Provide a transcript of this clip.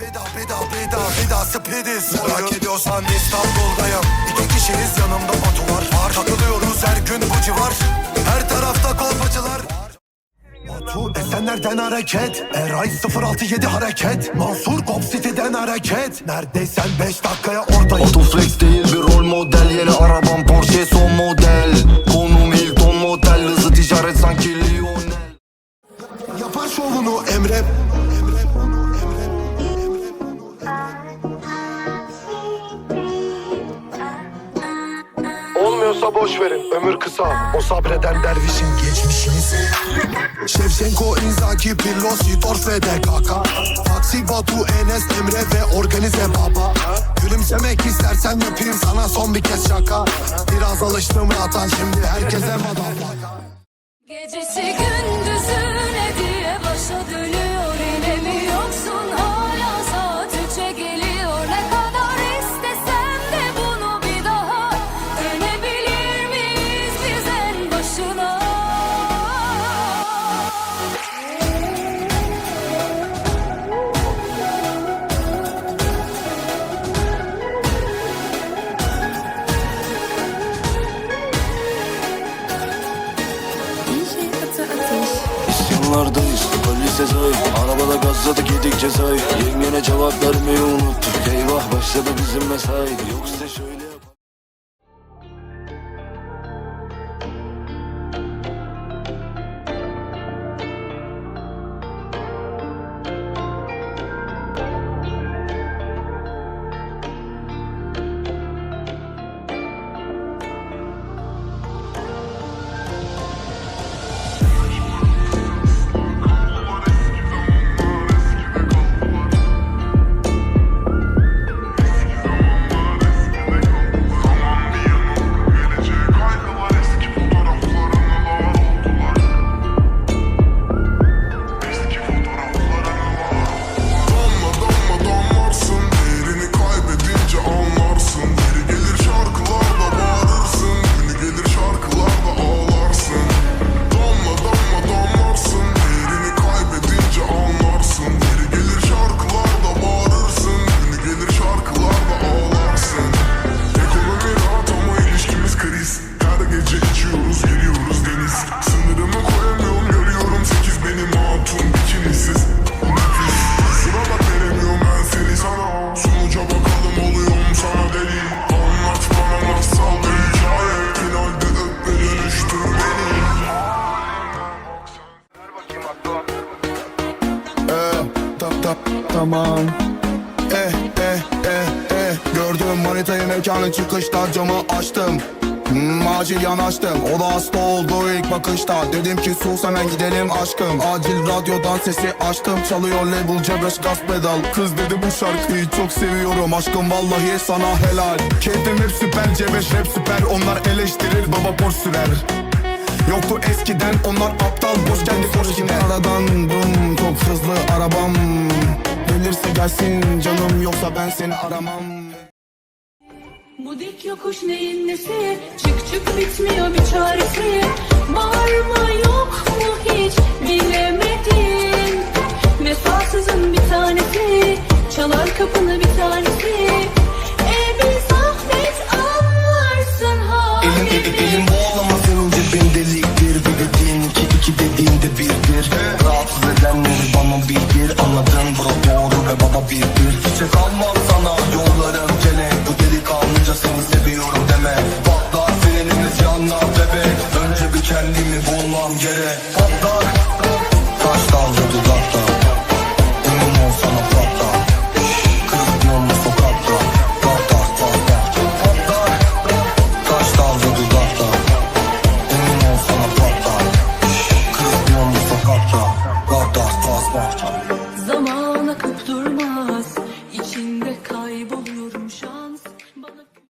Beda beda beda beda speediz Merak ediyorsan İstanbul'dayım. İki kişiyiz yanımda Batu var. Var. Takılıyoruz her gün bu civar. Her tarafta kolpacılar Batu Esenler'den hareket. Eray 067 hareket. Mansur Cop City'den hareket. Neredeysen 5 dakikaya oradayım Autoflex değil bir rol model. Yeni arabam Porsche son model. Konum Hilton Motel. Hızlı ticaret sanki Lionel. Yapar şovunu Emre Olmuyorsa boş verin. Ömür kısa. O sabreden dervişin geçmişiniz Şevşenko, Inzaghi, Pirlo, Sidorf ve DKK Taksi, Batu, Enes, Emre ve organize baba. Gülümsemek istersen yapayım sana son bir kez şaka. Biraz alıştım rahata şimdi herkese madalya. Gecesi gündüzüne İsyanlardayız Ali Sezai Arabada gazladık yedik cezayı Yengene cevap vermeyi unuttuk. Eyvah başladı bizim mesai. Yoksa şöyle Gördüm. Manitayı mekanın çıkışta camı açtım. Hmm, acil yanaştım. O da hasta oldu ilk bakışta. Dedim ki sus hemen gidelim aşkım. Acil radyodan sesi açtım. Çalıyor label C5 gaz pedal. Kız dedi bu şarkıyı çok seviyorum Aşkım vallahi sana helal. Keyfim hep süper C5 rap süper. Onlar eleştirir baba por sürer. Yoktu eskiden onlar aptal boş kendi boş yine Aradan bum çok hızlı arabam. Gelirse gelsin canım yoksa ben seni aramam Bu dik yokuş neyin nesi? Çık çık bitmiyor bir çaresi. Bağırma yok mu hiç bilemedin Vefasızın bir tanesi. Çalar kapını bir tanesi. E bir zahmet anlarsın Elim elim halimi elim bağlama senin cebin deliktir. Bir dediğin iki iki dediğin de birdir. Rahatsız edenleri bana bildir. Anladın bro doğru ve baba birdir Çiçek almam sana bulmam gerek? Patlar. Taş dudak